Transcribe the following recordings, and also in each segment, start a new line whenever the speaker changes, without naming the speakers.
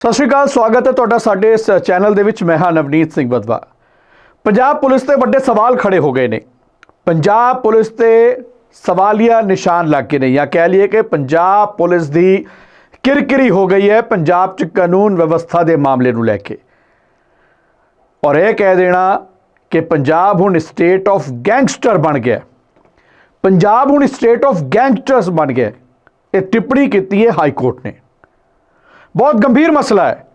ਸਤਿ ਸ਼੍ਰੀ ਅਕਾਲ, ਸਵਾਗਤ ਹੈ ਤੁਹਾਡਾ ਸਾਡੇ ਇਸ ਚੈਨਲ ਦੇ ਵਿੱਚ। ਮੈਂ ਹਾਂ ਨਵਨੀਤ ਸਿੰਘ ਬਦਵਾ। ਪੰਜਾਬ ਪੁਲਿਸ ਤੇ ਵੱਡੇ ਸਵਾਲ ਖੜੇ ਹੋ ਗਏ ਨੇ। ਪੰਜਾਬ ਪੁਲਿਸ ਤੇ ਸਵਾਲੀਆ ਨਿਸ਼ਾਨ ਲੱਗ ਗਏ ਨੇ ਜਾਂ ਕਹਿ ਲਈਏ ਕਿ ਪੰਜਾਬ ਪੁਲਿਸ ਦੀ ਕਿਰਕਿਰੀ ਹੋ ਗਈ ਹੈ ਪੰਜਾਬ 'ਚ ਕਾਨੂੰਨ ਵਿਵਸਥਾ ਦੇ ਮਾਮਲੇ ਨੂੰ ਲੈ ਕੇ। ਔਰ ਇਹ ਕਹਿ ਦੇਣਾ ਕਿ ਪੰਜਾਬ ਹੁਣ ਸਟੇਟ ਆਫ ਗੈਂਗਸਟਰ ਬਣ ਗਿਆ ਪੰਜਾਬ ਹੁਣ ਸਟੇਟ ਆਫ ਗੈਂਗਸਟਰਸ ਬਣ ਗਿਆ ਇਹ ਟਿੱਪਣੀ ਕੀਤੀ ਹੈ ਹਾਈ ਕੋਰਟ ਨੇ। ਬਹੁਤ ਗੰਭੀਰ ਮਸਲਾ ਹੈ।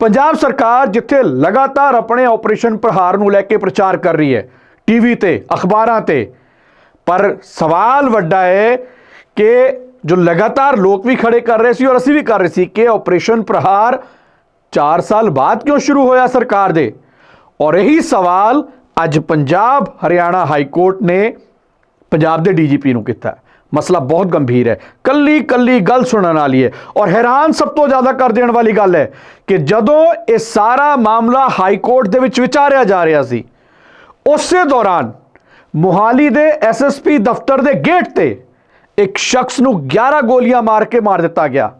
ਪੰਜਾਬ ਸਰਕਾਰ ਜਿੱਥੇ ਲਗਾਤਾਰ ਆਪਣੇ ਆਪਰੇਸ਼ਨ ਪ੍ਰਹਾਰ ਨੂੰ ਲੈ ਕੇ ਪ੍ਰਚਾਰ ਕਰ ਰਹੀ ਹੈ, ਟੀਵੀ ਤੇ, ਅਖਬਾਰਾਂ ਤੇ, ਪਰ ਸਵਾਲ ਵੱਡਾ ਹੈ ਕਿ ਜੋ ਲਗਾਤਾਰ ਲੋਕ ਵੀ ਖੜੇ ਕਰ ਰਹੇ ਸੀ ਔਰ ਅਸੀਂ ਵੀ ਕਰ ਰਹੇ ਸੀ ਕਿ ਆਪਰੇਸ਼ਨ ਪ੍ਰਹਾਰ 4 ਸਾਲ ਬਾਅਦ ਕਿਉਂ ਸ਼ੁਰੂ ਹੋਇਆ ਸਰਕਾਰ ਦੇ? ਔਰ ਇਹੀ ਸਵਾਲ ਅੱਜ ਪੰਜਾਬ, ਹਰਿਆਣਾ ਹਾਈ ਕੋਰਟ ਨੇ ਪੰਜਾਬ ਦੇ ਡੀਜੀਪੀ ਨੂੰ ਕੀਤਾ। ਮਸਲਾ ਬਹੁਤ ਗੰਭੀਰ ਹੈ। ਕੱਲੀ ਕੱਲੀ ਗੱਲ ਸੁਣਨ ਵਾਲੀ ਹੈ ਔਰ ਹੈਰਾਨ ਸਭ ਤੋਂ ਜ਼ਿਆਦਾ ਕਰ ਦੇਣ ਵਾਲੀ ਗੱਲ ਹੈ ਕਿ ਜਦੋਂ ਇਹ ਸਾਰਾ ਮਾਮਲਾ ਹਾਈ ਕੋਰਟ ਦੇ ਵਿੱਚ ਵਿਚਾਰਿਆ ਜਾ ਰਿਹਾ ਸੀ, ਉਸੇ ਦੌਰਾਨ ਮੁਹਾਲੀ ਦੇ ਐਸਐਸਪੀ ਦਫ਼ਤਰ ਦੇ ਗੇਟ ਤੇ ਇੱਕ ਸ਼ਖਸ ਨੂੰ 11 ਗੋਲੀਆਂ ਮਾਰ ਕੇ ਮਾਰ ਦਿੱਤਾ ਗਿਆ।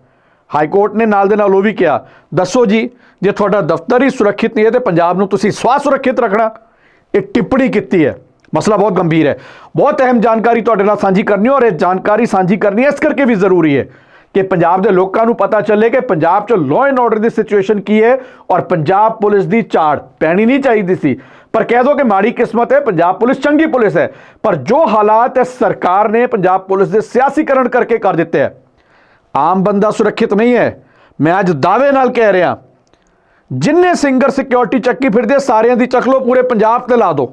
ਹਾਈ ਕੋਰਟ ਨੇ ਨਾਲ ਦੇ ਨਾਲ ਉਹ ਵੀ ਕਿਹਾ, ਦੱਸੋ ਜੀ, ਜੇ ਤੁਹਾਡਾ ਦਫ਼ਤਰ ਹੀ ਸੁਰੱਖਿਅਤ ਨਹੀਂ ਹੈ ਤੇ ਪੰਜਾਬ ਨੂੰ ਤੁਸੀਂ ਸਵਾ ਸੁਰੱਖਿਅਤ ਰੱਖਣਾ। ਇਹ ਟਿੱਪਣੀ ਕੀਤੀ ਹੈ। ਮਸਲਾ ਬਹੁਤ ਗੰਭੀਰ ਹੈ। ਬਹੁਤ ਅਹਿਮ ਜਾਣਕਾਰੀ ਤੁਹਾਡੇ ਨਾਲ ਸਾਂਝੀ ਕਰਨੀ ਔਰ ਇਹ ਜਾਣਕਾਰੀ ਸਾਂਝੀ ਕਰਨੀ ਇਸ ਕਰਕੇ ਵੀ ਜ਼ਰੂਰੀ ਹੈ ਕਿ ਪੰਜਾਬ ਦੇ ਲੋਕਾਂ ਨੂੰ ਪਤਾ ਚੱਲੇ ਕਿ ਪੰਜਾਬ 'ਚ ਲਾਅ ਐਂਡ ਆਰਡਰ ਦੀ ਸਿਚੁਏਸ਼ਨ ਕੀ ਹੈ ਔਰ ਪੰਜਾਬ ਪੁਲਿਸ ਦੀ ਝਾੜ ਪੈਣੀ ਨਹੀਂ ਚਾਹੀਦੀ ਸੀ। ਪਰ ਕਹਿ ਦੋ ਕਿ ਮਾੜੀ ਕਿਸਮਤ ਹੈ, ਪੰਜਾਬ ਪੁਲਿਸ ਚੰਗੀ ਪੁਲਿਸ ਹੈ, ਪਰ ਜੋ ਹਾਲਾਤ ਇਸ ਸਰਕਾਰ ਨੇ ਪੰਜਾਬ ਪੁਲਿਸ ਦੇ ਸਿਆਸੀਕਰਨ ਕਰਕੇ ਕਰ ਦਿੱਤੇ ਹੈ। ਆਮ ਬੰਦਾ ਸੁਰੱਖਿਅਤ ਨਹੀਂ ਹੈ। ਮੈਂ ਅੱਜ ਦਾਅਵੇ ਨਾਲ ਕਹਿ ਰਿਹਾ, ਜਿੰਨੇ ਸਿੰਗਰ ਸਿਕਿਉਰਿਟੀ ਚੱਕੀ ਫਿਰਦੇ ਸਾਰਿਆਂ ਦੀ ਚੱਕ ਲਓ, ਪੂਰੇ ਪੰਜਾਬ ਤੇ ਲਾ ਦਿਓ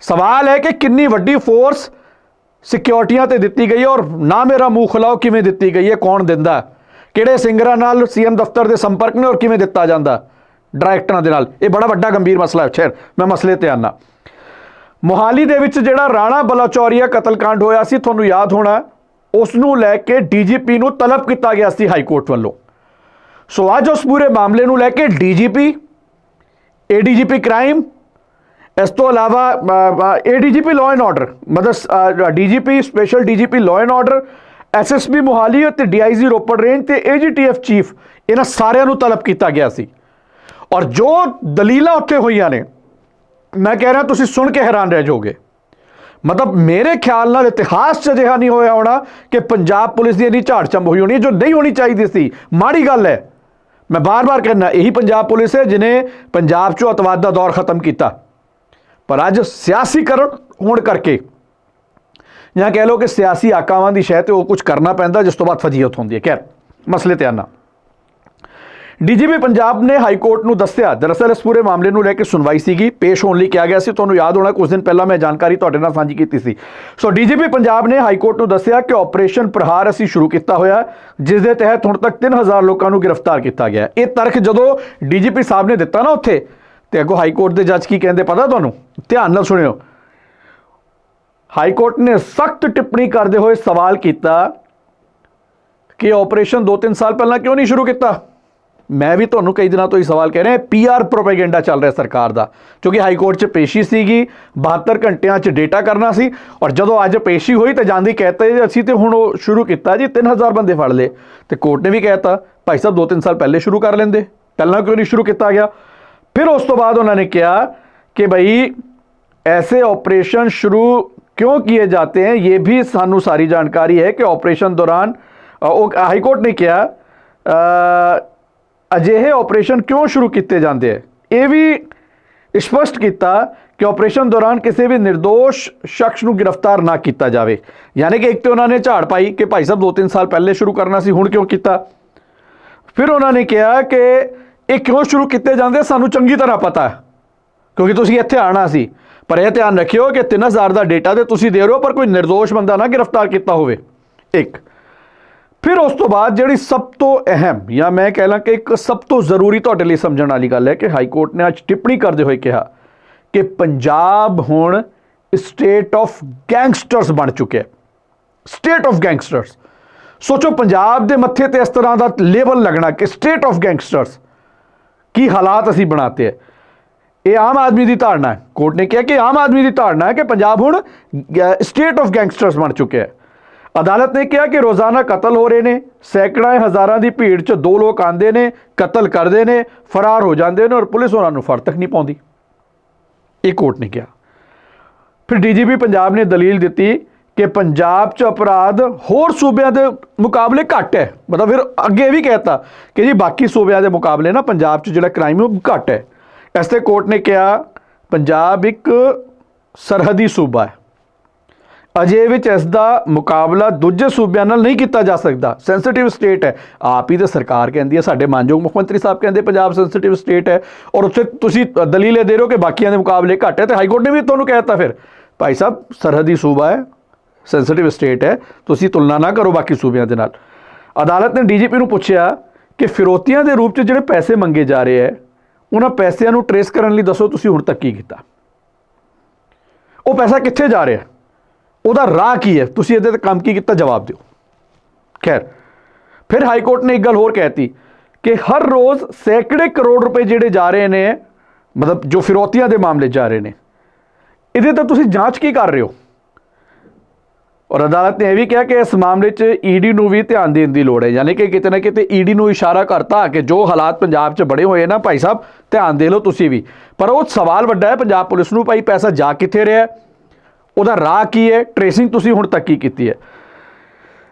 ਸਵਾਲ ਹੈ ਕਿ ਕਿੰਨੀ ਵੱਡੀ ਫੋਰਸ ਸਿਕਿਉਰਿਟੀਆਂ ਤੇ ਦਿੱਤੀ ਗਈ ਹੈ ਔਰ ਨਾ ਮੇਰਾ ਮੂੰਹ ਖੁਲਾਓ ਕਿਵੇਂ ਦਿੱਤੀ ਗਈ ਹੈ, ਕੌਣ ਦਿੰਦਾ ਕਿਹੜੇ ਸਿੰਗਰਾਂ ਨਾਲ ਸੀਐਮ ਦਫ਼ਤਰ ਦੇ ਸੰਪਰਕ ਨੇ ਔਰ ਕਿਵੇਂ ਦਿੱਤਾ ਜਾਂਦਾ ਡਾਇਰੈਕਟਰਾਂ ਦੇ ਨਾਲ। ਇਹ ਬੜਾ ਵੱਡਾ ਗੰਭੀਰ ਮਸਲਾ ਹੈ। ਖੈਰ ਮੈਂ ਮਸਲੇ ਤੇ ਆਨਾ। ਮੋਹਾਲੀ ਦੇ ਵਿੱਚ ਜਿਹੜਾ ਰਾਣਾ ਬਲਾਚੌਰੀਆ ਕਤਲकांड ਹੋਇਆ ਸੀ, ਤੁਹਾਨੂੰ ਯਾਦ ਹੋਣਾ ਉਸ ਨੂੰ ਲੈ ਕੇ ਡੀਜੀਪੀ ਨੂੰ ਤਲਬ ਕੀਤਾ ਗਿਆ ਸੀ ਹਾਈ ਕੋਰਟ ਵੱਲੋਂ। ਸੋ ਅੱਜ ਉਸ ਪੂਰੇ ਮਾਮਲੇ ਨੂੰ ਲੈ ਕੇ ਡੀਜੀਪੀ ਏਡੀਜੀਪੀ ਕ੍ਰਾਈਮ ਇਸ ਤੋਂ ਇਲਾਵਾ ਏਡੀਜੀਪੀ ਲਾਅ ਐਂਡ ਆਰਡਰ ਮਤਲਬ DGP special DGP law and order SSP Mohali ਅਤੇ ਡੀਆਈਜੀ ਰੋਪੜ ਰੇਂਜ ਤੇ ਏਜੀਟੀਐਫ ਚੀਫ ਇਹਨਾਂ ਸਾਰਿਆਂ ਨੂੰ ਤਲਬ ਕੀਤਾ ਗਿਆ ਸੀ। ਔਰ ਜੋ ਦਲੀਲਾਂ ਉੱਥੇ ਹੋਈਆਂ ਨੇ, ਮੈਂ ਕਹਿ ਰਿਹਾ ਤੁਸੀਂ ਸੁਣ ਕੇ ਹੈਰਾਨ ਰਹਿ ਜਾਓਗੇ। ਮਤਲਬ, ਮੇਰੇ ਖਿਆਲ ਨਾਲ ਇਤਿਹਾਸ 'ਚ ਅਜਿਹਾ ਨਹੀਂ ਹੋਇਆ ਹੋਣਾ ਕਿ ਪੰਜਾਬ ਪੁਲਿਸ ਦੀ ਇੰਨੀ ਝਾੜ ਚੰਬ ਹੋਈ ਹੋਣੀ ਜੋ ਨਹੀਂ ਹੋਣੀ ਚਾਹੀਦੀ ਸੀ। ਮਾੜੀ ਗੱਲ ਹੈ। ਮੈਂ ਬਾਰ-ਬਾਰ ਕਹਿੰਦਾ, ਇਹੀ ਪੰਜਾਬ ਪੁਲਿਸ ਹੈ ਜਿਨੇ ਪੰਜਾਬ 'ਚੋਂ ਅਤਵਾਦ ਦਾ ਦੌਰ ਖਤਮ ਕੀਤਾ। ਪਰ ਅੱਜ ਸਿਆਸੀਕਰਨ ਹੋਣ ਕਰਕੇ ਜਾਂ ਕਹਿ ਲਓ ਕਿ ਸਿਆਸੀ ਆਕਾਵਾਂ ਦੀ ਸ਼ਹਿ ਤੇ ਉਹ ਕੁਝ ਕਰਨਾ ਪੈਂਦਾ, ਜਿਸ ਤੋਂ ਬਾਅਦ ਫਜੀਅਤ ਹੁੰਦੀ ਹੈ। ਖੈਰ, ਮਸਲੇ ਤੇ ਆਨਾ। ਡੀਜੀਪੀ ਪੰਜਾਬ ਨੇ ਹਾਈ ਕੋਰਟ ਨੂੰ ਦੱਸਿਆ, ਦਰਅਸਲ ਇਸ ਪੂਰੇ ਮਾਮਲੇ ਨੂੰ ਲੈ ਕੇ ਸੁਣਵਾਈ ਸੀਗੀ, ਪੇਸ਼ ਹੋਣ ਲਈ ਕਿਹਾ ਗਿਆ ਸੀ। ਤੁਹਾਨੂੰ ਯਾਦ ਹੋਣਾ ਕੁਝ ਦਿਨ ਪਹਿਲਾਂ ਮੈਂ ਜਾਣਕਾਰੀ ਤੁਹਾਡੇ ਨਾਲ ਸਾਂਝੀ ਕੀਤੀ ਸੀ। ਸੋ ਡੀਜੀਪੀ ਪੰਜਾਬ ਨੇ ਹਾਈ ਕੋਰਟ ਨੂੰ ਦੱਸਿਆ ਕਿ ਆਪਰੇਸ਼ਨ ਪ੍ਰਹਾਰ ਅਸੀਂ ਸ਼ੁਰੂ ਕੀਤਾ ਹੋਇਆ, ਜਿਸ ਦੇ ਤਹਿਤ ਹੁਣ ਤੱਕ 3000 ਲੋਕਾਂ ਨੂੰ ਗ੍ਰਿਫਤਾਰ ਕੀਤਾ ਗਿਆ। ਇਹ ਤਰਕ ਜਦੋਂ ਡੀਜੀਪੀ ਸਾਹਿਬ ਨੇ ਦਿੱਤਾ ਨਾ ਉੱਥੇ ਤੇ ਅੱਗੋਂ ਹਾਈ ਕੋਰਟ ਦੇ ਜੱਜ ਕੀ ਕਹਿੰਦੇ ਪਤਾ ਤੁਹਾਨੂੰ? ਧਿਆਨ ਨਾਲ ਸੁਣਿਓ। ਹਾਈ ਕੋਰਟ ਨੇ ਸਖਤ ਟਿੱਪਣੀ ਕਰਦੇ ਹੋਏ ਸਵਾਲ ਕੀਤਾ ਕਿ ਆਪਰੇਸ਼ਨ 2-3 ਸਾਲ ਪਹਿਲਾਂ ਕਿਉਂ ਨਹੀਂ ਸ਼ੁਰੂ ਕੀਤਾ? ਮੈਂ ਵੀ ਤੁਹਾਨੂੰ ਕਈ ਦਿਨਾਂ ਤੋਂ ਇਹ ਸਵਾਲ ਕਹਿ ਰਿਹਾ ਪੀਆਰ ਪ੍ਰੋਪੇਗੈਂਡਾ ਚੱਲ ਰਿਹਾ ਸਰਕਾਰ ਦਾ। ਕਿਉਂਕਿ ਹਾਈ ਕੋਰਟ 'ਚ ਪੇਸ਼ੀ ਸੀਗੀ 72 ਘੰਟਿਆਂ 'ਚ ਡੇਟਾ ਕਰਨਾ ਸੀ ਔਰ ਜਦੋਂ ਅੱਜ ਪੇਸ਼ੀ ਹੋਈ ਤਾਂ ਜਾਂਦੀ ਕਹਤੇ ਜੀ ਅਸੀਂ ਤੇ ਹੁਣ ਉਹ ਸ਼ੁਰੂ ਕੀਤਾ ਜੀ 3000 ਬੰਦੇ ਫੜ ਲਏ। ਤੇ ਕੋਰਟ ਨੇ ਵੀ ਕਹਿਤਾ ਭਾਈ ਸਾਹਿਬ 2-3 ਸਾਲ ਪਹਿਲੇ ਸ਼ੁਰੂ ਕਰ ਲੈਂਦੇ। ਪਹਿਲਾਂ ਕਿਉਂ ਨਹੀਂ ਸ਼ੁਰੂ ਕੀਤਾ ਗਿਆ? ਫਿਰ ਉਸ ਤੋਂ ਬਾਅਦ ਉਹਨਾਂ ਨੇ ਕਿਹਾ ਕਿ ਭਈ ऐसे ऑपरेशन शुरू क्यों किए ਇਹ ਵੀ ਸਾਨੂੰ ਸਾਰੀ ਜਾਣਕਾਰੀ ਹੈ ਕਿ है ਦੌਰਾਨ ਉਹ ਹਾਈ ਕੋਰਟ ਨੇ ਕਿਹਾ ਅਜਿਹੇ ਆਪਰੇਸ਼ਨ ਕਿਉਂ ਸ਼ੁਰੂ ਕੀਤੇ ਜਾਂਦੇ ਹੈ? ਇਹ ਵੀ ਸਪਸ਼ਟ ਕੀਤਾ ਕਿ ਆਪਰੇਸ਼ਨ ਦੌਰਾਨ ਕਿਸੇ ਵੀ નિર્ਦੋਸ਼ ਸ਼ਖਸ ਨੂੰ ਗ੍ਰਿਫਤਾਰ ਨਾ ਕੀਤਾ ਜਾਵੇ। ਯਾਨੀ ਕਿ ਇੱਕ ਤੇ ਉਹਨਾਂ ਨੇ ਝਾੜ ਪਾਈ ਕਿ ਭਾਈ ਸਾਹਿਬ 2-3 ਸਾਲ ਪਹਿਲੇ ਸ਼ੁਰੂ ਕਰਨਾ ਸੀ, ਹੁਣ ਕਿਉਂ ਕੀਤਾ? ਫਿਰ ਉਹਨਾਂ ਨੇ ਕਿਹਾ ਕਿ ਇਹ ਕਿਉਂ ਸ਼ੁਰੂ ਕੀਤੇ ਜਾਂਦੇ ਸਾਨੂੰ ਚੰਗੀ ਤਰ੍ਹਾਂ ਪਤਾ ਹੈ। ਕਿਉਂਕਿ ਤੁਸੀਂ ਇੱਥੇ ਆਣਾ ਸੀ। ਪਰ ਇਹ ਧਿਆਨ ਰੱਖਿਓ ਕਿ 3000 ਦਾ ਡੇਟਾ ਤੇ ਤੁਸੀਂ ਦੇ ਰਹੇ ਹੋ, ਪਰ ਕੋਈ નિર્ਦੋਸ਼ ਬੰਦਾ ਨਾ ਗ੍ਰਿਫਤਾਰ ਕੀਤਾ ਹੋਵੇ। ਇੱਕ। ਫਿਰ ਉਸ ਤੋਂ ਬਾਅਦ ਜਿਹੜੀ ਸਭ ਤੋਂ ਅਹਿਮ, ਜਾਂ ਮੈਂ ਕਹਿ ਲਾਂ ਕਿ ਇੱਕ ਸਭ ਤੋਂ ਜ਼ਰੂਰੀ ਤੁਹਾਡੇ ਲਈ ਸਮਝਣ ਵਾਲੀ ਗੱਲ ਹੈ ਕਿ ਹਾਈ ਕੋਰਟ ਨੇ ਅੱਜ ਟਿੱਪਣੀ ਕਰਦੇ ਹੋਏ ਕਿਹਾ ਕਿ ਪੰਜਾਬ ਹੁਣ ਸਟੇਟ ਆਫ ਗੈਂਗਸਟਰਸ ਬਣ ਚੁੱਕਿਆ ਹੈ। ਸਟੇਟ ਆਫ ਗੈਂਗਸਟਰਸ ਸੋਚੋ, ਪੰਜਾਬ ਦੇ ਮੱਥੇ ਤੇ ਇਸ ਤਰ੍ਹਾਂ ਦਾ ਲੇਬਲ ਲੱਗਣਾ ਕਿ ਸਟੇਟ ਆਫ ਗੈਂਗਸਟਰਸ ਕੀ ਹਾਲਾਤ ਅਸੀਂ ਬਣਾਤੇ ਹੈ? ਇਹ ਆਮ ਆਦਮੀ ਦੀ ਧਾਰਨਾ ਹੈ। ਕੋਰਟ ਨੇ ਕਿਹਾ ਕਿ ਆਮ ਆਦਮੀ ਦੀ ਧਾਰਨਾ ਹੈ ਕਿ ਪੰਜਾਬ ਹੁਣ ਸਟੇਟ ਆਫ ਗੈਂਗਸਟਰਸ ਬਣ ਚੁੱਕਿਆ ਹੈ। ਅਦਾਲਤ ਨੇ ਕਿਹਾ ਕਿ ਰੋਜ਼ਾਨਾ ਕਤਲ ਹੋ ਰਹੇ ਨੇ, ਸੈਂਕੜਾਂ ਹਜ਼ਾਰਾਂ ਦੀ ਭੀੜ 'ਚ ਦੋ ਲੋਕ ਆਂਦੇ ਨੇ, ਕਤਲ ਕਰਦੇ ਨੇ, ਫਰਾਰ ਹੋ ਜਾਂਦੇ ਨੇ ਔਰ ਪੁਲਿਸ ਉਹਨਾਂ ਨੂੰ ਫੜ ਤੱਕ ਨਹੀਂ ਪਾਉਂਦੀ। ਇਹ ਕੋਰਟ ਨੇ ਕਿਹਾ। ਫਿਰ ਡੀਜੀਪੀ ਪੰਜਾਬ ਨੇ ਦਲੀਲ ਦਿੱਤੀ ਕਿ ਪੰਜਾਬ 'ਚ ਅਪਰਾਧ ਹੋਰ ਸੂਬਿਆਂ ਦੇ ਮੁਕਾਬਲੇ ਘੱਟ ਹੈ। ਮਤਲਬ ਫਿਰ ਅੱਗੇ ਇਹ ਵੀ ਕਹਿਤਾ ਕਿ ਜੀ ਬਾਕੀ ਸੂਬਿਆਂ ਦੇ ਮੁਕਾਬਲੇ ਨਾ ਪੰਜਾਬ 'ਚ ਜਿਹੜਾ ਕ੍ਰਾਈਮ ਉਹ ਘੱਟ ਹੈ। ਇਸ ਤੇ ਕੋਰਟ ਨੇ ਕਿਹਾ, ਪੰਜਾਬ ਇੱਕ ਸਰਹੱਦੀ ਸੂਬਾ ਹੈ। ਅਜੇ ਵਿੱਚ ਇਸ ਦਾ ਮੁਕਾਬਲਾ ਦੂਜੇ ਸੂਬਿਆਂ ਨਾਲ ਨਹੀਂ ਕੀਤਾ ਜਾ ਸਕਦਾ। ਸੈਂਸਿਟਿਵ ਸਟੇਟ ਹੈ। ਆਪ ਹੀ ਤਾਂ ਸਰਕਾਰ ਕਹਿੰਦੀ ਹੈ, ਸਾਡੇ ਮਾਨਯੋਗ ਮੁੱਖ ਮੰਤਰੀ ਸਾਹਿਬ ਕਹਿੰਦੇ ਪੰਜਾਬ ਸੈਂਸਿਟਿਵ ਸਟੇਟ ਹੈ ਔਰ ਉੱਥੇ ਤੁਸੀਂ ਦਲੀਲ ਦੇ ਰਹੇ ਹੋ ਕਿ ਬਾਕੀਆਂ ਦੇ ਮੁਕਾਬਲੇ ਘੱਟ ਹੈ ਤੇ ਹਾਈ ਕੋਰਟ ਨੇ ਵੀ ਤੁਹਾਨੂੰ ਕਹਿਤਾ ਫਿਰ। ਭਾਈ ਸਾਹਿਬ, ਸਰਹੱਦੀ ਸੂਬਾ ਹੈ। ਸੈਂਸਿਟਿਵ ਸਟੇਟ ਹੈ, ਤੁਸੀਂ ਤੁਲਨਾ ਨਾ ਕਰੋ ਬਾਕੀ ਸੂਬਿਆਂ ਦੇ ਨਾਲ। ਅਦਾਲਤ ਨੇ ਡੀਜੀਪੀ ਨੂੰ ਪੁੱਛਿਆ ਕਿ ਫਿਰੋਤੀਆਂ ਦੇ ਰੂਪ 'ਚ ਜਿਹੜੇ ਪੈਸੇ ਮੰਗੇ ਜਾ ਰਹੇ ਹੈ, ਉਹਨਾਂ ਪੈਸਿਆਂ ਨੂੰ ਟਰੇਸ ਕਰਨ ਲਈ ਦੱਸੋ ਤੁਸੀਂ ਹੁਣ ਤੱਕ ਕੀ ਕੀਤਾ। ਉਹ ਪੈਸਾ ਕਿੱਥੇ ਜਾ ਰਿਹਾ? ਉਹਦਾ ਰਾਹ ਕੀ ਹੈ? ਤੁਸੀਂ ਇਹਦੇ ਤੇ ਕੰਮ ਕੀ ਕੀਤਾ? ਜਵਾਬ ਦਿਓ। ਖੈਰ, ਫਿਰ ਹਾਈ ਕੋਰਟ ਨੇ ਇੱਕ ਗੱਲ ਹੋਰ ਕਹਿਤੀ ਕਿ ਹਰ ਰੋਜ਼ ਸੈਂਕੜੇ ਕਰੋੜ ਰੁਪਏ ਜਿਹੜੇ ਜਾ ਰਹੇ ਨੇ, ਮਤਲਬ ਜੋ ਫਿਰੋਤੀਆਂ ਦੇ ਮਾਮਲੇ ਜਾ ਰਹੇ ਨੇ, ਇਹਦੇ ਤੇ ਤੁਸੀਂ ਜਾਂਚ ਕੀ ਕਰ ਰਹੇ ਹੋ? ਔਰ ਅਦਾਲਤ ਨੇ ਇਹ ਵੀ ਕਿਹਾ ਕਿ ਇਸ ਮਾਮਲੇ 'ਚ ਈਡੀ ਨੂੰ ਵੀ ਧਿਆਨ ਦੇਣ ਦੀ ਲੋੜ ਹੈ, ਯਾਨੀ ਕਿ ਕਿਤੇ ਨਾ ਕਿਤੇ ਈਡੀ ਨੂੰ ਇਸ਼ਾਰਾ ਕਰਤਾ ਕਿ ਜੋ ਹਾਲਾਤ ਪੰਜਾਬ 'ਚ ਬੜੇ ਹੋਏ ਨਾ ਭਾਈ ਸਾਹਿਬ, ਧਿਆਨ ਦੇ ਲਓ ਤੁਸੀਂ ਵੀ। ਪਰ ਉਹ ਸਵਾਲ ਵੱਡਾ ਹੈ, ਪੰਜਾਬ ਪੁਲਿਸ ਨੂੰ ਭਾਈ ਪੈਸਾ ਜਾ ਕਿੱਥੇ ਰਿਹਾ ਉਹਦਾ ਰਾਹ ਕੀ ਹੈ? ਟ੍ਰੇਸਿੰਗ ਤੁਸੀਂ ਹੁਣ ਤੱਕ ਕੀ ਕੀਤੀ ਹੈ?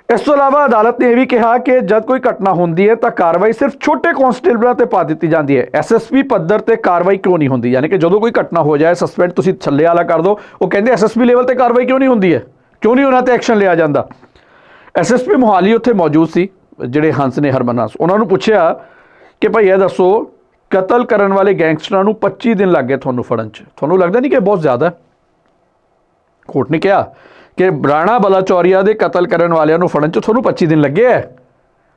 ਇਸ ਤੋਂ ਇਲਾਵਾ ਅਦਾਲਤ ਨੇ ਇਹ ਵੀ ਕਿਹਾ ਕਿ ਜਦ ਕੋਈ ਘਟਨਾ ਹੁੰਦੀ ਹੈ ਤਾਂ ਕਾਰਵਾਈ ਸਿਰਫ ਛੋਟੇ ਕਨਸਟੇਬਲਾਂ ਤੇ ਪਾ ਦਿੱਤੀ ਜਾਂਦੀ ਹੈ। ਐਸਐਸਪੀ ਪੱਧਰ ਤੇ ਕਾਰਵਾਈ ਕਿਉਂ ਨਹੀਂ ਹੁੰਦੀ? ਯਾਨੀ ਕਿ ਜਦੋਂ ਕੋਈ ਘਟਨਾ ਹੋ ਜਾਏ, ਸਸਪੈਂਡ ਤੁਸੀਂ ਥੱਲੇ ਵਾਲਾ ਕਰ ਦਿਓ ਉਹ ਕਹਿੰਦੇ ਐਸਐਸਪੀ ਲੈਵਲ ਤੇ ਕਾਰਵਾਈ ਕਿਉਂ ਨਹੀਂ ਹੁੰਦੀ ਹੈ? ਕਿਉਂ ਨਹੀਂ ਉਹਨਾਂ ਤੇ ਐਕਸ਼ਨ ਲਿਆ ਜਾਂਦਾ? ਐਸਐਸਪੀ ਮੋਹਾਲੀ ਉੱਥੇ ਮੌਜੂਦ ਸੀ, ਜਿਹੜੇ ਹੰਸ ਨੇ ਹਰਮਨ ਉਹਨਾਂ ਨੂੰ ਪੁੱਛਿਆ ਕਿ ਭਾਈ ਇਹ ਦੱਸੋ, ਕਤਲ ਕਰਨ ਵਾਲੇ ਗੈਂਗਸਟਰਾਂ ਨੂੰ 25 ਦਿਨ ਲੱਗ ਗਏ ਤੁਹਾਨੂੰ ਫੜਨ 'ਚ। ਤੁਹਾਨੂੰ ਲੱਗਦਾ ਨਹੀਂ ਕਿ ਬਹੁਤ ਜ਼ਿਆਦਾ ਕੋਰਟ ਨੇ ਕਿਹਾ ਕਿ ਰਾਣਾ ਬਲਾਚੌਰੀਆ ਦੇ ਕਤਲ ਕਰਨ ਵਾਲਿਆਂ ਨੂੰ ਫੜਨ 'ਚ ਤੁਹਾਨੂੰ 25 ਦਿਨ ਲੱਗੇ ਐ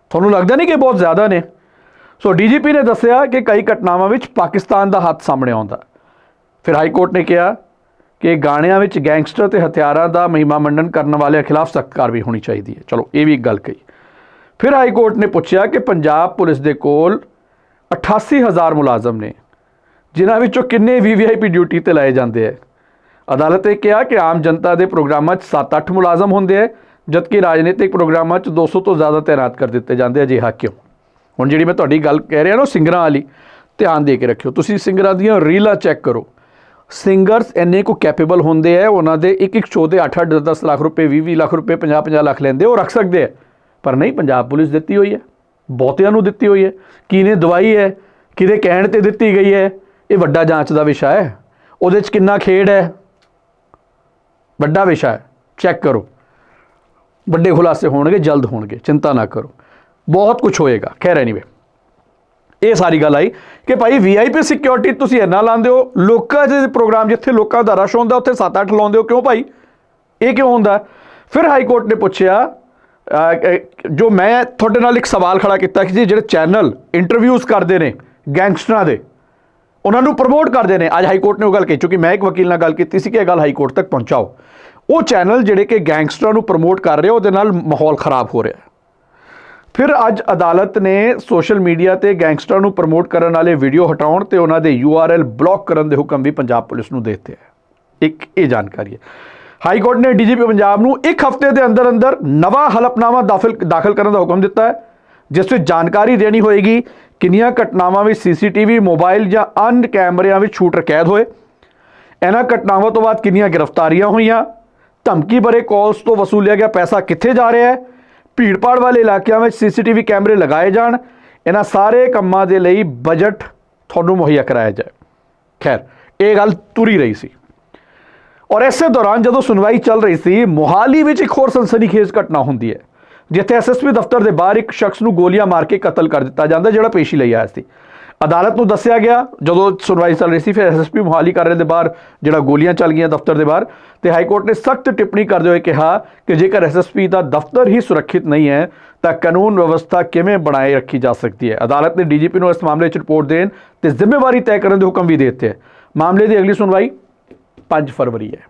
ਤੁਹਾਨੂੰ ਲੱਗਦਾ ਨਹੀਂ ਕਿ ਬਹੁਤ ਜ਼ਿਆਦਾ ਨੇ? ਸੋ ਡੀਜੀਪੀ ਨੇ ਦੱਸਿਆ ਕਿ ਕਈ ਘਟਨਾਵਾਂ ਵਿੱਚ ਪਾਕਿਸਤਾਨ ਦਾ ਹੱਥ ਸਾਹਮਣੇ ਆਉਂਦਾ। ਫਿਰ ਹਾਈ ਕੋਰਟ ਨੇ ਕਿਹਾ ਕਿ ਗਾਣਿਆਂ ਵਿੱਚ ਗੈਂਗਸਟਰ ਤੇ ਹਥਿਆਰਾਂ ਦਾ ਮਹਿਮਾ ਮੰਡਨ ਕਰਨ ਵਾਲਿਆਂ ਖਿਲਾਫ ਸਖਤ ਕਾਰਵਾਈ ਹੋਣੀ ਚਾਹੀਦੀ ਹੈ। ਚਲੋ, ਇਹ ਵੀ ਇੱਕ ਗੱਲ ਕਹੀ। ਫਿਰ ਹਾਈ ਕੋਰਟ ਨੇ ਪੁੱਛਿਆ ਕਿ ਪੰਜਾਬ ਪੁਲਿਸ ਦੇ ਕੋਲ 88000 ਮੁਲਾਜ਼ਮ ਨੇ, ਜਿਨ੍ਹਾਂ ਵਿੱਚੋਂ ਕਿੰਨੇ ਵੀਵੀਆਈਪੀ ਡਿਊਟੀ ਤੇ ਲਾਏ ਜਾਂਦੇ ਹੈ। ਅਦਾਲਤ ਨੇ ਕਿਹਾ ਕਿ ਆਮ ਜਨਤਾ ਦੇ ਪ੍ਰੋਗਰਾਮਾਂ 'ਚ 7-8 ਮੁਲਾਜ਼ਮ ਹੁੰਦੇ ਹੈ, ਜਦਕਿ ਰਾਜਨੀਤਿਕ ਪ੍ਰੋਗਰਾਮਾਂ 'ਚ 200 ਤੋਂ ਜ਼ਿਆਦਾ ਤਾਇਨਾਤ ਕਰ ਦਿੱਤੇ ਜਾਂਦੇ ਅਜਿਹਾ ਕਿਉਂ? ਹੁਣ ਜਿਹੜੀ ਮੈਂ ਤੁਹਾਡੀ ਗੱਲ ਕਹਿ ਰਿਹਾ ਨਾ ਸਿੰਗਰਾਂ ਵਾਲੀ ਧਿਆਨ ਦੇ ਕੇ ਰੱਖਿਓ। ਤੁਸੀਂ ਸਿੰਗਰਾਂ ਦੀਆਂ ਰੀਲਾਂ ਚੈੱਕ ਕਰੋ। ਸਿੰਗਰਸ ਇੰਨੇ ਕੋ ਕੈਪੇਬਲ ਹੁੰਦੇ ਆ, ਉਹਨਾਂ ਦੇ ਇੱਕ ਇੱਕ ਸ਼ੋਅ ਦੇ 8-8 10 ਲੱਖ ਰੁਪਏ 20-20 ਲੱਖ ਰੁਪਏ 50-50 ਲੱਖ ਲੈਂਦੇ ਉਹ ਰੱਖ ਸਕਦੇ ਆ। ਪਰ ਨਹੀਂ, ਪੰਜਾਬ ਪੁਲਿਸ ਦਿੱਤੀ ਹੋਈ ਹੈ। ਬਹੁਤਿਆਂ ਨੂੰ ਦਿੱਤੀ ਹੋਈ ਹੈ। ਕਿਹਨੇ ਦਵਾਈ ਹੈ? ਕਿਹਦੇ ਕਹਿਣ ਤੇ ਦਿੱਤੀ ਗਈ ਹੈ? ਇਹ ਵੱਡਾ ਜਾਂਚ ਦਾ ਵਿਸ਼ਾ ਹੈ। ਉਹਦੇ 'ਚ ਕਿੰਨਾ ਖੇਡ ਹੈ? ਵੱਡਾ ਵਿਸ਼ਾ ਹੈ। ਚੈੱਕ ਕਰੋ। ਵੱਡੇ ਖੁਲਾਸੇ ਹੋਣਗੇ, ਜਲਦ ਹੋਣਗੇ। ਚਿੰਤਾ ਨਾ ਕਰੋ। ਬਹੁਤ ਕੁਝ ਹੋਏਗਾ। ਖੈਰ ਐਨੀਵੇ ਇਹ ਸਾਰੀ ਗੱਲ ਆਈ ਕਿ ਭਾਈ ਵੀਆਈਪੀ ਸਿਕਿਉਰਿਟੀ ਤੁਸੀਂ ਇੰਨਾ ਲਾਉਂਦੇ ਹੋ, ਲੋਕਾਂ ਦੇ ਪ੍ਰੋਗਰਾਮ ਜਿੱਥੇ ਲੋਕਾਂ ਦਾ ਰਸ਼ ਹੁੰਦਾ, ਉੱਥੇ 7-8 ਲਾਉਂਦੇ ਹੋ, ਕਿਉਂ ਭਾਈ? ਇਹ ਕਿਉਂ ਹੁੰਦਾ? ਫਿਰ ਹਾਈ ਕੋਰਟ ਨੇ ਪੁੱਛਿਆ ਜੋ ਮੈਂ ਤੁਹਾਡੇ ਨਾਲ ਇੱਕ ਸਵਾਲ ਖੜਾ ਕੀਤਾ ਕਿ ਜਿਹੜੇ ਚੈਨਲ ਇੰਟਰਵਿਊਜ਼ ਕਰਦੇ ਨੇ ਗੈਂਗਸਟਰਾਂ ਦੇ, ਉਹਨਾਂ ਨੂੰ ਪ੍ਰਮੋਟ ਕਰਦੇ ਨੇ। ਅੱਜ ਹਾਈ ਕੋਰਟ ਨੇ ਉਹ ਗੱਲ ਕਹੀ ਚੁੱਕੀ ਮੈਂ ਇੱਕ ਵਕੀਲ ਨਾਲ ਗੱਲ ਕੀਤੀ ਸੀ ਕਿ ਇਹ ਗੱਲ ਹਾਈ ਕੋਰਟ ਤੱਕ ਪਹੁੰਚਾਓ। ਉਹ ਚੈਨਲ ਜਿਹੜੇ ਕਿ ਗੈਂਗਸਟਰਾਂ ਨੂੰ ਪ੍ਰਮੋਟ ਕਰ ਰਹੇ ਉਹਦੇ ਨਾਲ ਮਾਹੌਲ ਖਰਾਬ ਹੋ ਰਿਹਾ। ਫਿਰ ਅੱਜ ਅਦਾਲਤ ਨੇ ਸੋਸ਼ਲ ਮੀਡੀਆ ਤੇ ਗੈਂਗਸਟਰਾਂ ਨੂੰ ਪ੍ਰਮੋਟ ਕਰਨ ਵਾਲੇ ਵੀਡੀਓ ਹਟਾਉਣ ਤੇ ਉਹਨਾਂ ਦੇ URL ਬਲੌਕ ਕਰਨ ਦੇ ਹੁਕਮ ਵੀ ਪੰਜਾਬ ਪੁਲਿਸ ਨੂੰ ਦੇ ਦਿੱਤੇ ਹੈ। ਇੱਕ ਇਹ ਜਾਣਕਾਰੀ ਹੈ। ਹਾਈ ਕੋਰਟ ਨੇ ਡੀਜੀਪੀ ਪੰਜਾਬ ਨੂੰ ਇੱਕ ਹਫ਼ਤੇ ਦੇ ਅੰਦਰ ਅੰਦਰ ਨਵਾਂ ਹਲਫਨਾਮਾ ਦਾਖਲ ਦਾਖਲ ਕਰਨ ਦਾ ਹੁਕਮ ਦਿੱਤਾ ਹੈ, ਜਿਸ ਵਿੱਚ ਜਾਣਕਾਰੀ ਦੇਣੀ ਹੋਏਗੀ ਕਿੰਨੀਆਂ ਘਟਨਾਵਾਂ ਵਿੱਚ ਸੀਸੀਟੀਵੀ, ਮੋਬਾਈਲ ਜਾਂ ਅਨ ਕੈਮਰਿਆਂ ਵਿੱਚ ਸ਼ੂਟਰ ਕੈਦ ਹੋਏ, ਇਹਨਾਂ ਘਟਨਾਵਾਂ ਤੋਂ ਬਾਅਦ ਕਿੰਨੀਆਂ ਗ੍ਰਿਫਤਾਰੀਆਂ ਹੋਈਆਂ, ਧਮਕੀ ਭਰੇ ਕਾਲਸ ਤੋਂ ਵਸੂਲਿਆ ਗਿਆ ਪੈਸਾ ਕਿੱਥੇ ਜਾ ਰਿਹਾ ਹੈ ਭੀੜਪਾੜ ਵਾਲੇ ਇਲਾਕਿਆਂ ਵਿੱਚ ਸੀਸੀਟੀਵੀ ਕੈਮਰੇ ਲਗਾਏ ਜਾਣ। ਇਹਨਾਂ ਸਾਰੇ ਕੰਮਾਂ ਦੇ ਲਈ ਬਜਟ ਤੁਹਾਨੂੰ ਮੁਹੱਈਆ ਕਰਾਇਆ ਜਾਏ। ਖੈਰ, ਇਹ ਗੱਲ ਤੁਰੀ ਰਹੀ ਸੀ। ਔਰ ਇਸੇ ਦੌਰਾਨ ਜਦੋਂ ਸੁਣਵਾਈ ਚੱਲ ਰਹੀ ਸੀ, ਮੋਹਾਲੀ ਵਿੱਚ ਇੱਕ ਹੋਰ ਸਨਸਨੀਖੇਜ਼ ਘਟਨਾ ਹੁੰਦੀ ਹੈ, ਜਿੱਥੇ ਐਸਐਸਪੀ ਦਫ਼ਤਰ ਦੇ ਬਾਹਰ ਇੱਕ ਸ਼ਖਸ ਨੂੰ ਗੋਲੀਆਂ ਮਾਰ ਕੇ ਕਤਲ ਕਰ ਦਿੱਤਾ ਜਾਂਦਾ, ਜਿਹੜਾ ਪੇਸ਼ੀ ਲਈ ਆਇਆ ਸੀ। ਅਦਾਲਤ ਨੂੰ ਦੱਸਿਆ ਗਿਆ, ਜਦੋਂ ਸੁਣਵਾਈ ਚੱਲ ਰਹੀ ਸੀ, ਫਿਰ ਐਸਐਸਪੀ ਮੋਹਾਲੀ ਕਾਰਜ ਦੇ ਬਾਹਰ ਜਿਹੜਾ ਗੋਲੀਆਂ ਚੱਲ ਗਈਆਂ ਦਫ਼ਤਰ ਦੇ ਬਾਹਰ ਤੇ ਹਾਈ ਕੋਰਟ ਨੇ ਸਖਤ ਟਿੱਪਣੀ ਕਰਦੇ ਹੋਏ ਕਿਹਾ ਕਿ ਜੇਕਰ ਐਸਐਸਪੀ ਦਾ ਦਫ਼ਤਰ ਹੀ ਸੁਰੱਖਿਅਤ ਨਹੀਂ ਹੈ, ਤਾਂ ਕਾਨੂੰਨ ਵਿਵਸਥਾ ਕਿਵੇਂ ਬਣਾਏ ਰੱਖੀ ਜਾ ਸਕਦੀ ਹੈ? ਅਦਾਲਤ ਨੇ ਡੀਜੀਪੀ ਨੂੰ ਇਸ ਮਾਮਲੇ 'ਚ ਰਿਪੋਰਟ ਦੇਣ ਤੇ ਜ਼ਿੰਮੇਵਾਰੀ ਤੈਅ ਕਰਨ ਦੇ ਹੁਕਮ ਵੀ ਦੇ ਦਿੱਤੇ। ਮਾਮਲੇ ਦੀ ਅਗਲੀ ਸੁਣਵਾਈ 5 ਫਰਵਰੀ ਹੈ।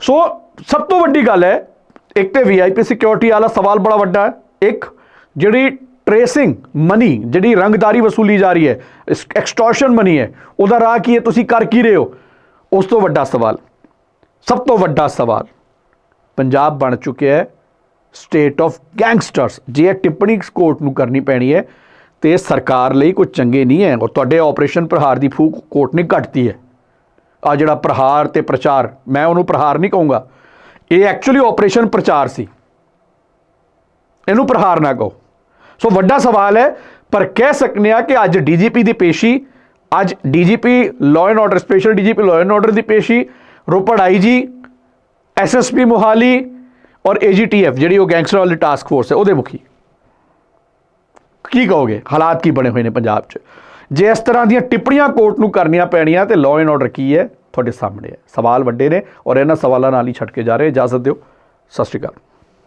ਸੋ, ਸਭ ਤੋਂ ਵੱਡੀ ਗੱਲ ਹੈ, ਇੱਕ ਤੇ ਵੀਆਈਪੀ ਸਿਕਿਉਰਿਟੀ ਵਾਲਾ ਸਵਾਲ ਬੜਾ ਵੱਡਾ ਹੈ। ਇੱਕ, ਜਿਹੜੀ ਟ੍ਰੇਸਿੰਗ ਮਨੀ ਜਿਹੜੀ ਰੰਗਦਾਰੀ ਵਸੂਲੀ ਜਾ ਰਹੀ ਹੈ ਐਕਸਟੋਰਸ਼ਨ ਮਨੀ ਹੈ, ਉਹਦਾ ਰਾਹ ਕੀ ਹੈ, ਤੁਸੀਂ ਕਰ ਕੀ ਰਹੇ ਹੋ? ਉਸ ਤੋਂ ਵੱਡਾ ਸਵਾਲ, ਸਭ ਤੋਂ ਵੱਡਾ ਸਵਾਲ, ਪੰਜਾਬ ਬਣ ਚੁੱਕਿਆ ਹੈ ਸਟੇਟ ਆਫ ਗੈਂਗਸਟਰਸ ਜੇ ਇਹ ਟਿੱਪਣੀ ਕੋਰਟ ਨੂੰ ਕਰਨੀ ਪੈਣੀ ਹੈ, ਤੇ ਸਰਕਾਰ ਲਈ ਕੋਈ ਚੰਗੇ ਨਹੀਂ ਹੈ, ਔਰ ਤੁਹਾਡੇ ਆਪਰੇਸ਼ਨ ਪ੍ਰਹਾਰ ਦੀ ਫੂਕ ਕੋਰਟ ਨੇ ਕੱਟਤੀ ਹੈ। ਆ ਜਿਹੜਾ ਪ੍ਰਹਾਰ ਤੇ ਪ੍ਰਚਾਰ, ਮੈਂ ਉਹਨੂੰ ਪ੍ਰਹਾਰ ਨਹੀਂ ਕਹੂੰਗਾ। ਇਹ ਐਕਚੁਅਲੀ ਆਪਰੇਸ਼ਨ ਪ੍ਰਚਾਰ ਸੀ। ਇਹਨੂੰ ਪ੍ਰਹਾਰ ਨਾ ਕਹੋ। ਸੋ ਵੱਡਾ ਸਵਾਲ ਹੈ, ਪਰ ਕਹਿ ਸਕਨੇ ਆ ਕਿ ਅੱਜ ਡੀਜੀਪੀ ਦੀ ਪੇਸ਼ੀ, ਅੱਜ DGP law and order special DGP law and order ਦੀ ਪੇਸ਼ੀ, ਰੋਪੜ ਆਈਜੀ ਐਸਐਸਪੀ ਮੋਹਾਲੀ ਔਰ ਏਜੀਟੀਐਫ ਜਿਹੜੀ ਉਹ ਗੈਂਗਸਟਰ ਵਾਲੀ ਟਾਸਕ ਫੋਰਸ ਹੈ, ਉਹਦੇ ਮੁਖੀ। ਕੀ ਕਹੋਗੇ? ਹਾਲਾਤ ਕੀ ਬਣੇ ਹੋਏ ਨੇ ਪੰਜਾਬ 'ਚ? ਜੇ ਇਸ ਤਰ੍ਹਾਂ ਦੀਆਂ ਟਿੱਪਣੀਆਂ ਕੋਰਟ ਨੂੰ ਕਰਨੀਆਂ ਪੈਣੀਆਂ, ਤੇ ਲਾਅ ਐਂਡ ਆਰਡਰ ਕੀ ਹੈ? ਤੁਹਾਡੇ ਸਾਹਮਣੇ ਹੈ। ਸਵਾਲ ਵੱਡੇ ਨੇ ਔਰ ਇਹਨਾਂ ਸਵਾਲਾਂ ਨਾਲ ਹੀ ਛੱਡ ਕੇ ਜਾ ਰਹੇ। ਇਜਾਜ਼ਤ ਦਿਓ। ਸਤਿ ਸ਼੍ਰੀ ਅਕਾਲ।